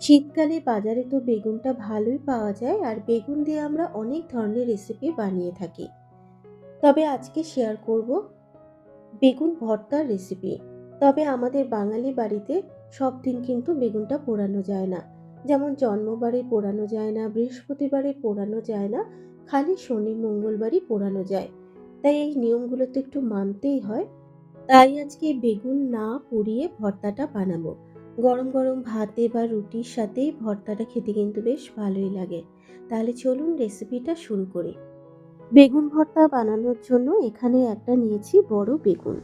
শীতকালে বাজারে তো বেগুনটা ভালোই পাওয়া যায় আর বেগুন দিয়ে আমরা অনেক ধরনের রেসিপি বানিয়ে থাকি। তবে আজকে শেয়ার করব বেগুন ভর্তার রেসিপি তবে আমাদের বাঙালি বাড়িতে সব দিন কিন্তু বেগুনটা পোড়ানো যায় না। যেমন জন্মবারে পোড়ানো যায় না, বৃহস্পতিবারে পোড়ানো যায় না, খালি শনি, মঙ্গলবারই পোড়ানো যায়। তাই এই নিয়মগুলো তো একটু মানতেই হয়। তাই আজকে বেগুন না পুড়িয়ে ভর্তাটা বানাবো। গরম গরম ভাতে বা রুটির সাথে ভর্তাটা খেতে কিন্তু বেশ ভালোই লাগে। তাহলে চলুন রেসিপিটা শুরু করি। বেগুন ভর্তা বানানোর জন্য এখানে একটা নিয়েছি বড় বেগুন।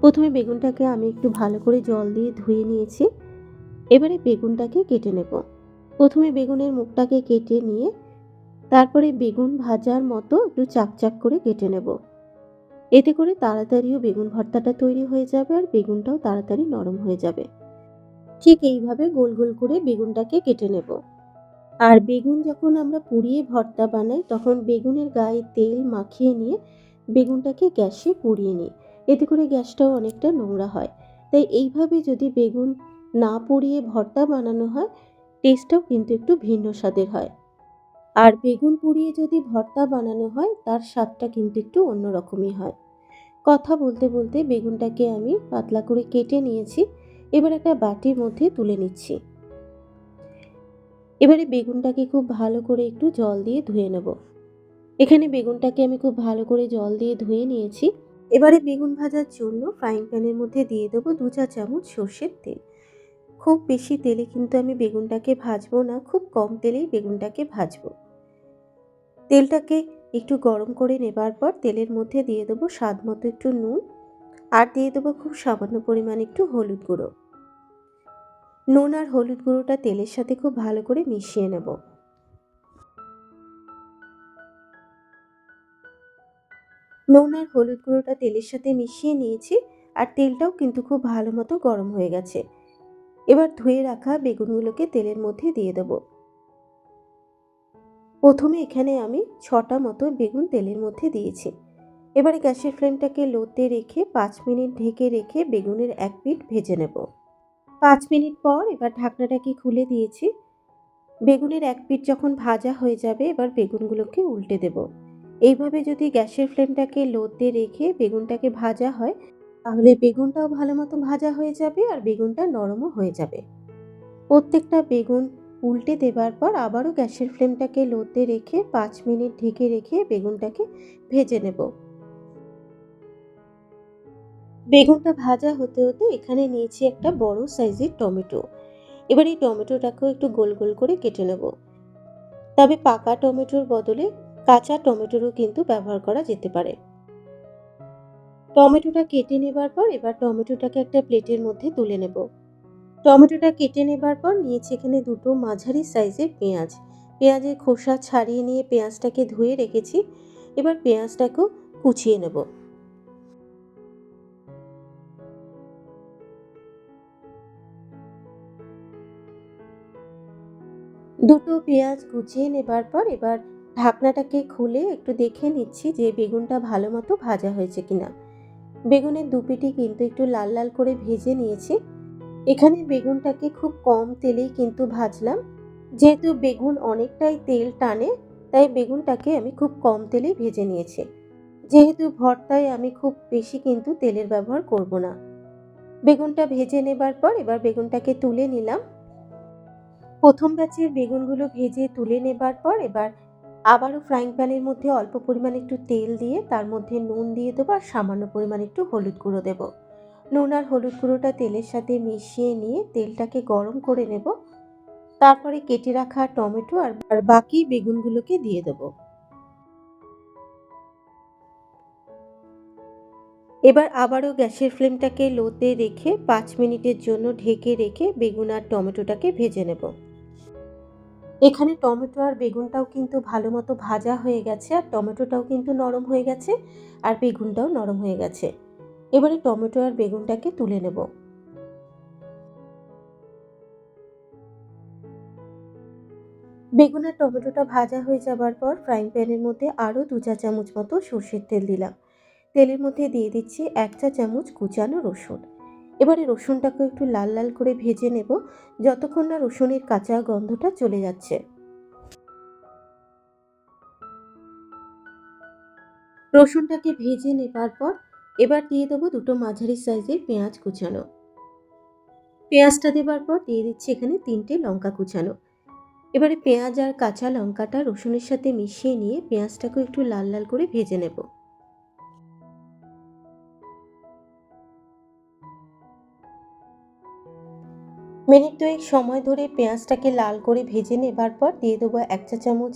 প্রথমে বেগুনটাকে আমি একটু ভালো করে জল দিয়ে ধুয়ে নিয়েছি। এবারে বেগুনটাকে কেটে নেব। প্রথমে বেগুনের মুখটাকে কেটে নিয়ে তারপরে বেগুন ভাজার মতো একটু চাকচাক করে কেটে নেব। এতে করে তাড়াতাড়িও বেগুন ভর্তাটা তৈরি হয়ে যাবে আর বেগুনটাও তাড়াতাড়ি নরম হয়ে যাবে। ঠিক এইভাবে গোল গোল করে বেগুনটাকে কেটে নেব। আর বেগুন যখন আমরা পুড়িয়ে ভর্তা বানাই, তখন বেগুনের গায়ে তেল মাখিয়ে নিয়ে বেগুনটাকে গ্যাসে পুড়িয়ে নিই। এতে করে গ্যাসটাও অনেকটা নোংরা হয়। তাই এইভাবে যদি বেগুন না পুড়িয়ে ভর্তা বানানো হয়, টেস্টটাও কিন্তু একটু ভিন্ন স্বাদের হয়। আর বেগুন পুড়িয়ে যদি ভর্তা বানানো হয়, তার স্বাদটা কিন্তু একটু অন্যরকমই হয়। কথা বলতে বলতে বেগুনটাকে আমি পাতলা করে কেটে নিয়েছি। এবার একটা বাটির মধ্যে তুলে নিচ্ছি। এবারে বেগুনটাকে খুব ভালো করে একটু জল দিয়ে ধুয়ে নেব। এখানে বেগুনটাকে আমি খুব ভালো করে জল দিয়ে ধুয়ে নিয়েছি। এবারে বেগুন ভাজার জন্য ফ্রাইং প্যানের মধ্যে দিয়ে দেবো দু চা চামচ সর্ষের তেল। খুব বেশি তেলে কিন্তু আমি বেগুনটাকে ভাজবো না, খুব কম তেলেই বেগুনটাকে ভাজবো। তেলটাকে একটু গরম করে নেবার পর তেলের মধ্যে দিয়ে দেবো স্বাদ মতো একটু নুন। আর দিয়ে দেবো খুব সামান্য পরিমাণ একটু হলুদ গুঁড়ো। নুন আর হলুদ গুঁড়োটা তেলের সাথে খুব ভালো করে মিশিয়ে নেব। নুন আর হলুদ গুঁড়োটা তেলের সাথে মিশিয়ে নিয়েছি আর তেলটাও কিন্তু খুব ভালো মতো গরম হয়ে গেছে। এবার ধুয়ে রাখা বেগুনগুলোকে তেলের মধ্যে দিয়ে দেবো। প্রথমে এখানে আমি ছটা মতো বেগুন তেলের মধ্যে দিয়েছি। এবারে গ্যাসের ফ্লেমটাকে লোতে রেখে পাঁচ মিনিট ঢেকে রেখে বেগুনের এক পিঠ ভেজে নেব। পাঁচ মিনিট পর এবার ঢাকনাটাকে খুলে দিয়েছি। বেগুনের এক পিঠ যখন ভাজা হয়ে যাবে, এবার বেগুনগুলোকে উল্টে দেব। এইভাবে যদি গ্যাসের ফ্লেমটাকে লোতে রেখে বেগুনটাকে ভাজা হয়, তাহলে বেগুনটাও ভালো মতো ভাজা হয়ে যাবে আর বেগুনটা নরমও হয়ে যাবে। প্রত্যেকটা বেগুন উল্টে দেবার পর আবারও গ্যাসের ফ্লেমটাকে লোতে রেখে পাঁচ মিনিট ঢেকে রেখে বেগুনটাকে ভেজে নেব। বেগুনটা ভাজা হতে হতে এখানে নিয়েছি একটা বড় সাইজের টমেটো। এবার এই টমেটোটাকেও একটু গোল গোল করে কেটে নেব। তবে পাকা টমেটোর বদলে কাঁচা টমেটোরও কিন্তু ব্যবহার করা যেতে পারে। টমেটোটা কেটে নেবার পর এবার টমেটোটাকে একটা প্লেটের মধ্যে তুলে নেব। টমেটোটা কেটে নেবার পর নিয়েছি এখানে দুটো মাঝারি সাইজের পেঁয়াজ। পেঁয়াজের খোসা ছাড়িয়ে নিয়ে পেঁয়াজটাকে ধুয়ে রেখেছি। এবার পেঁয়াজটাকেও কুচিয়ে নেব। দুটো পেঁয়াজ কুচিয়ে নেবার পর এবার ঢাকনাটাকে খুলে একটু দেখে নিচ্ছি যে বেগুনটা ভালো মতো ভাজা হয়েছে কিনা। বেগুনের দুপিটি কিন্তু একটু লাল লাল করে ভেজে নিয়েছি। এখানে বেগুনটাকে খুব কম তেলেই কিন্তু ভাজলাম। যেহেতু বেগুন অনেকটাই তেল টানে, তাই বেগুনটাকে আমি খুব কম তেলেই ভেজে নিয়েছি। যেহেতু ভর্তায় আমি খুব বেশি কিন্তু তেলের ব্যবহার করব না। বেগুনটা ভেজে নেবার পর এবার বেগুনটাকে তুলে নিলাম। প্রথম ব্যাচের বেগুনগুলো ভেজে তুলে নেবার পর এবার আবারও ফ্রাইং প্যানের মধ্যে অল্প পরিমাণ একটু তেল দিয়ে তার মধ্যে নুন দিয়ে দেবো আর সামান্য পরিমাণ একটু হলুদ গুঁড়ো দেবো। নুন আর হলুদ গুঁড়োটা তেলের সাথে মিশিয়ে নিয়ে তেলটাকে গরম করে নেব। তারপরে কেটে রাখা টমেটো আর বাকি বেগুনগুলোকে দিয়ে দেবো। এবার আবারও গ্যাসের ফ্লেমটাকে লোতে রেখে পাঁচ মিনিটের জন্য ঢেকে রেখে বেগুন আর টমেটোটাকে ভেজে নেব। এখানে টমেটো আর বেগুনটাও কিন্তু ভালো মতো ভাজা হয়ে গেছে, আর টমেটোটাও কিন্তু নরম হয়ে গেছে, আর বেগুনটাও নরম হয়ে গেছে। এবারে টমেটো আর বেগুনটাকে তুলে নেব। বেগুন আর টমেটোটা ভাজা হয়ে যাবার পর ফ্রাইং প্যানের মধ্যে আরও দু চা চামচ মতো সর্ষের তেল দিলাম। তেলের মধ্যে দিয়ে দিচ্ছি এক চা চামচ কুচানো রসুন। এবারে রসুনটাকে একটু লাল লাল করে ভেজে নেব, যতক্ষণ না রসুনের কাঁচা গন্ধটা চলে যাচ্ছে। রসুনটাকে ভেজে নেবার পর এবার দিয়ে দেবো দুটো মাঝারি সাইজের পেঁয়াজ কুচানো। পেঁয়াজটা দেবার পর দিয়ে দিচ্ছি এখানে তিনটে লঙ্কা কুচানো। এবারে পেঁয়াজ আর কাঁচা লঙ্কাটা রসুনের সাথে মিশিয়ে নিয়ে পেঁয়াজটাকে একটু লাল লাল করে ভেজে নেব। মিনিট দুয়েক সময় ধরে পেঁয়াজটাকে লাল করে ভেজে নেবার পর দিয়ে দেবো এক চা চামচ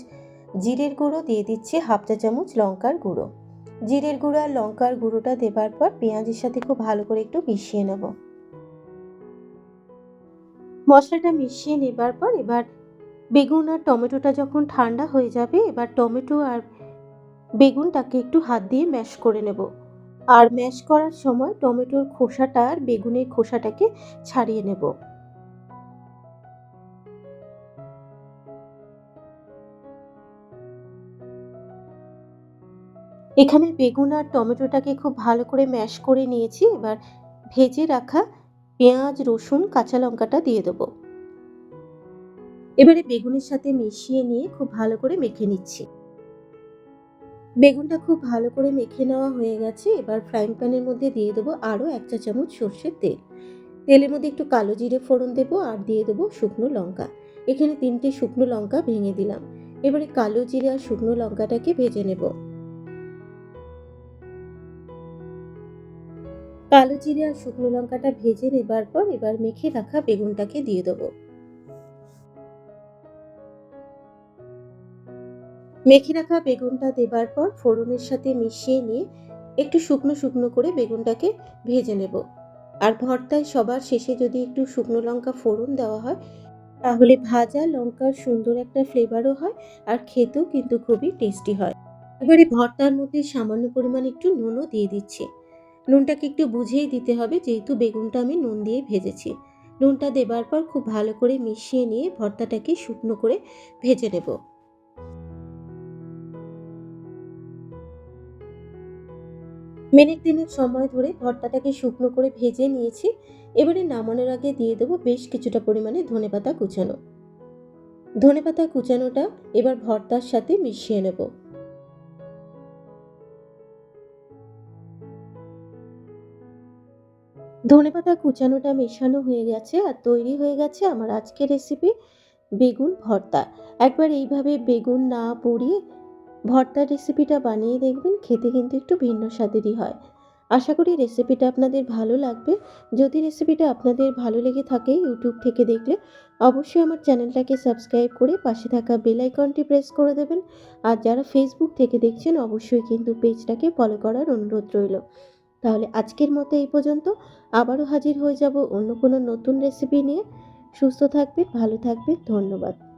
জিরের গুঁড়ো, দিয়ে দিচ্ছি হাফ চা চামচ লঙ্কার গুঁড়ো। জিরের গুঁড়ো আর লঙ্কার গুঁড়োটা দেবার পর পেঁয়াজের সাথে খুব ভালো করে একটু মিশিয়ে নেব। মশলাটা মিশিয়ে নেবার পর এবার বেগুন আর টমেটোটা যখন ঠান্ডা হয়ে যাবে, এবার টমেটো আর বেগুনটাকে একটু হাত দিয়ে ম্যাশ করে নেব। আর ম্যাশ করার সময় টমেটোর খোসাটা আর বেগুনের খোসাটাকে ছাড়িয়ে নেব। এখানে বেগুন আর টমেটোটাকে খুব ভালো করে ম্যাশ করে নিয়েছি। এবার ভেজে রাখা পেঁয়াজ, রসুন, কাঁচা লঙ্কাটা দিয়ে দেবো। এবারে বেগুনের সাথে মিশিয়ে নিয়ে খুব ভালো করে মেখে নিচ্ছি। বেগুনটা খুব ভালো করে মেখে নেওয়া হয়ে গেছে। এবার ফ্রাইং প্যানের মধ্যে দিয়ে দেবো আরও এক চা চামচ সর্ষের তেল। তেলের মধ্যে একটু কালো জিরে ফোড়ন দেবো আর দিয়ে দেবো শুকনো লঙ্কা। এখানে তিনটে শুকনো লঙ্কা ভেঙে দিলাম। এবারে কালো জিরে আর শুকনো লঙ্কাটাকে ভেজে নেব। কালো জিরে আর শুকনো লঙ্কাটা ভেজে নেবার পর এবার মেখে রাখা বেগুনটাকে দিয়ে দেবো। মেখে রাখা বেগুনটা দেবার পর ফোড়নের সাথে মিশিয়ে নিয়ে একটু শুকনো শুকনো করে বেগুনটাকে ভেজে নেব। আর ভর্তায় সবার শেষে যদি একটু শুকনো লঙ্কা ফোড়ন দেওয়া হয়, তাহলে ভাজা লঙ্কার সুন্দর একটা ফ্লেভারও হয় আর খেতেও কিন্তু খুবই টেস্টি হয়। এবারে ভর্তার মধ্যে সামান্য পরিমাণ একটু নুনও দিয়ে দিচ্ছি। নুনটাকে একটু বুঝেই দিতে হবে, যেহেতু বেগুনটা আমি নুন দিয়ে ভেজেছি। নুনটা দেবার পর খুব ভালো করে মিশিয়ে নিয়ে ভর্তাটাকে শুকনো করে ভেজে নেব। মিনিট দিনের সময় ধরে ভর্তাটাকে শুকনো করে ভেজে নিয়েছি। এবারে নামানোর আগে দিয়ে দেবো বেশ কিছুটা পরিমাণে ধনেপাতা কুচানো। ধনেপাতা কুচানোটা এবার ভর্তার সাথে মিশিয়ে নেব। ধনেপাতা কুচানোটা মেশানো হয়ে গেছে আর তৈরি হয়ে গেছে আমার আজকের রেসিপি বেগুন ভর্তা। একবার এইভাবে বেগুন না পুড়িয়ে ভর্তার রেসিপিটা বানিয়ে দেখবেন, খেতে কিন্তু একটু ভিন্ন স্বাদেরই হয়। আশা করি রেসিপিটা আপনাদের ভালো লাগবে। যদি রেসিপিটা আপনাদের ভালো লেগে থাকে ইউটিউব থেকে দেখলে, অবশ্যই আমার চ্যানেলটাকে সাবস্ক্রাইব করে পাশে থাকা বেল আইকনটি প্রেস করে দেবেন। আর যারা ফেসবুক থেকে দেখছেন, অবশ্যই কিন্তু পেজটাকে ফলো করার অনুরোধ রইল। তাহলে আজকের মতো এই পর্যন্ত। আবারও হাজির হয়ে যাব অন্য কোনো নতুন রেসিপি নিয়ে। সুস্থ থাকবে ভালো থাকবে ধন্যবাদ।